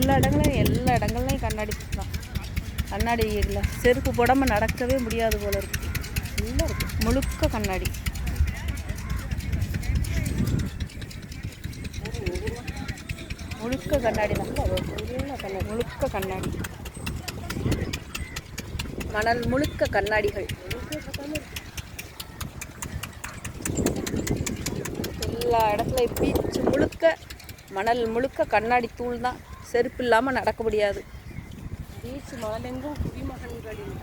எல்லா இடங்களையும் எல்லா இடங்கள்லையும் கண்ணாடி தான். கண்ணாடி இல்லை. செருப்பு போடாமல் நடக்கவே முடியாது போல இருக்கு. நல்லா இருக்கு. முழுக்க கண்ணாடி. முழுக்க கண்ணாடி தான். கண்ணாடி. முழுக்க கண்ணாடி. மணல் முழுக்க கண்ணாடிகள். எல்லா இடத்துலையும் பீச்சு முழுக்க மணல் முழுக்க கண்ணாடி தூள் தான். செருப்பு இல்லாமல் நடக்க முடியாது. பீச் மணலெங்கும் குடிமகன்களின்.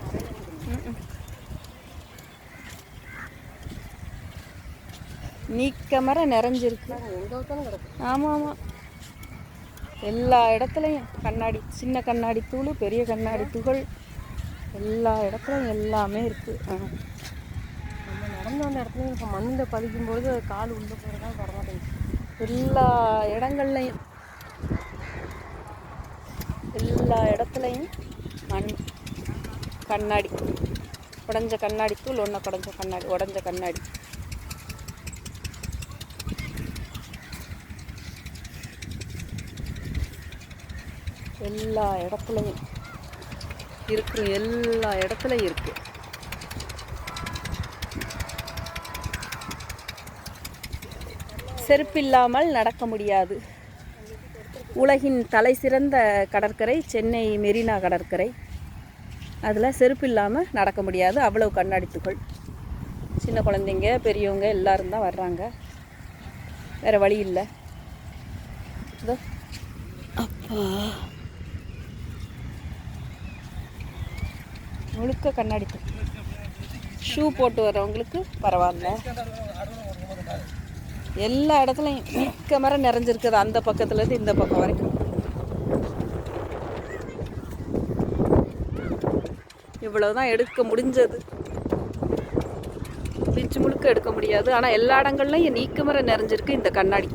நீக்கமர நிறைஞ்சிருக்கு. ஆமாம் ஆமாம் எல்லா இடத்துலையும் கண்ணாடி சின்ன கண்ணாடி தூள் பெரிய கண்ணாடி துகள். எல்லா இடத்துலையும் எல்லாமே இருக்குது நம்ம நடந்து வந்த இடத்துல இப்போ மண்ணில் பதிக்கும்போது கால் உள்ளே போகிறதா வரமாட்டேங்குது எல்லா இடங்கள்லையும். எல்லா இடத்துலையும் மண் கண்ணாடி. உடஞ்ச கண்ணாடி தூள் ஒன்று குடஞ்ச கண்ணாடி உடஞ்ச கண்ணாடி. எல்லா இடத்துலையும் இருக்கிற எல்லா இடத்துலையும் இருக்கு. செருப்பு இல்லாமல் நடக்க முடியாது. உலகின் தலை சிறந்த கடற்கரை சென்னை மெரினா கடற்கரை. அதில் செருப்பு இல்லாமல் நடக்க முடியாது. அவ்வளவு கண்ணாடி துகள் சின்ன குழந்தைங்க பெரியவங்க எல்லாரும் தான் வர்றாங்க. வேறு வழி இல்லை. இதோ. அப்பா. முழுக்க கண்ணாடி ஷூ போட்டு வர்றவங்களுக்கு பரவாயில்ல. எல்லா இடத்துலையும் மிக்க மரம் நிறைஞ்சிருக்குது அந்த பக்கத்துலேருந்து இந்த பக்கம் வரைக்கும். இவ்வளவுதான் எடுக்க முடிஞ்சது. பிச்சு முழுக்க எடுக்க முடியாது. ஆனால் எல்லா இடங்கள்லையும் நீக்க மரம் நிறைஞ்சிருக்கு இந்த கண்ணாடி.